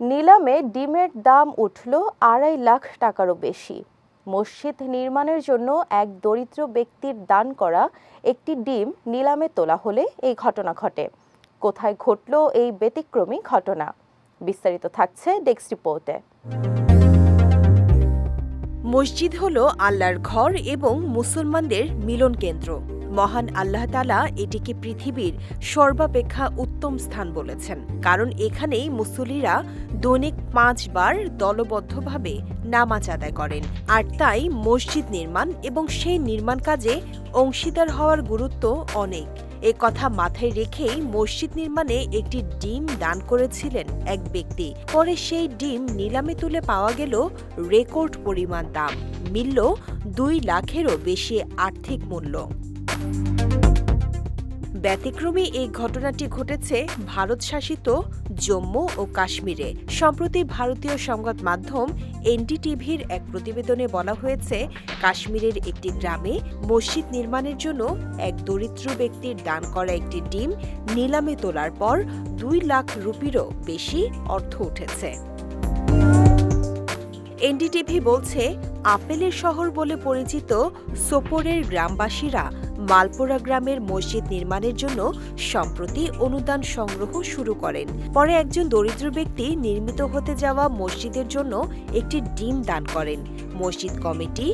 নিলামে ডিমের দাম উঠল আড়াই লাখ টাকারও বেশি। মসজিদ নির্মাণের জন্য এক দরিদ্র ব্যক্তির দান করা একটি ডিম নিলামে তোলা হলে এই ঘটনা ঘটে। কোথায় ঘটল এই ব্যতিক্রমী ঘটনা? বিস্তারিত থাকছে ডেস্ক রিপোর্টে মসজিদ হল আল্লাহর ঘর এবং মুসলমানদের মিলন কেন্দ্র। মহান আল্লাহ তালা এটিকে পৃথিবীর সর্বাপেক্ষা উত্তম স্থান বলেছেন। কারণ এখানেই মুসল্লিরা দৈনিক পাঁচবার দলবদ্ধভাবে নামাজ আদায় করেন। আর তাই মসজিদ নির্মাণ এবং সেই নির্মাণ কাজে অংশীদার হওয়ার গুরুত্ব অনেক। এ কথা মাথায় রেখেই মসজিদ নির্মাণে একটি ডিম দান করেছিলেন এক ব্যক্তি। পরে সেই ডিম নিলামে তুলে পাওয়া গেল রেকর্ড পরিমাণ দাম। মিলল দুই লাখেরও বেশি আর্থিক মূল্য। ব্যতিক্রমী এই ঘটনাটি ঘটেছে ভারত শাসিত জম্মু ও কাশ্মীরে। সম্প্রতি ভারতীয় সংবাদ মাধ্যম এনডিটিভির এক প্রতিবেদনে বলা হয়েছে, কাশ্মীরের একটি গ্রামে মসজিদ নির্মাণের জন্য এক দরিদ্র ব্যক্তির দান করা একটি ডিম নিলামে তোলার পর দুই লাখ রুপিরও বেশি অর্থ উঠেছে। এনডিটিভি বলছে, আপেলের শহর বলে পরিচিত সোপোরের গ্রামবাসীরা মালপোরা গ্রামের মসজিদ নির্মাণের জন্য সম্প্রতি অনুদান সংগ্রহ শুরু করেন। পরে একজন দরিদ্র ব্যক্তি নির্মিত হতে যাওয়া মসজিদের জন্য একটি ডিম দান করেন। মসজিদ কমিটি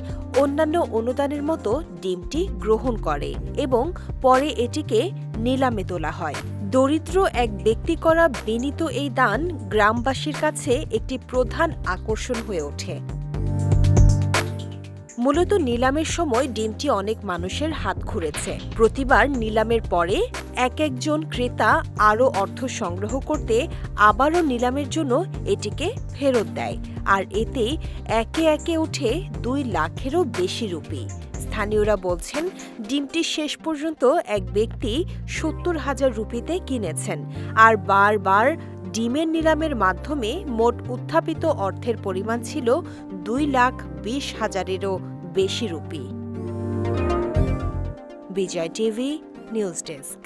অন্যান্য অনুদানের মতো ডিমটি গ্রহণ করে এবং পরে এটিকে নিলামে তোলা হয়। দরিদ্র এক ব্যক্তি করা বিনীত এই দান গ্রামবাসীর কাছে একটি প্রধান আকর্ষণ হয়ে ওঠে। মূলত নিলামের সময় ডিমটি অনেক মানুষের হাত ঘুরেছে। প্রতিবার নিলামের পরে এক একজন ক্রেতা আরও অর্থ সংগ্রহ করতে আবারও নিলামের জন্য এটিকে ফেরত দেয়। আর এতে একে একে উঠে দুই লাখেরও বেশি রুপি। স্থানীয়রা বলছেন, ডিমটি শেষ পর্যন্ত এক ব্যক্তি সত্তর হাজার রুপিতে কিনেছেন আর বারবার ডিমের নিলামের মাধ্যমে মোট উত্থাপিত অর্থের পরিমাণ ছিল দুই লাখ বিশ হাজারেরও বেশি rupee. Vijay TV, news desk.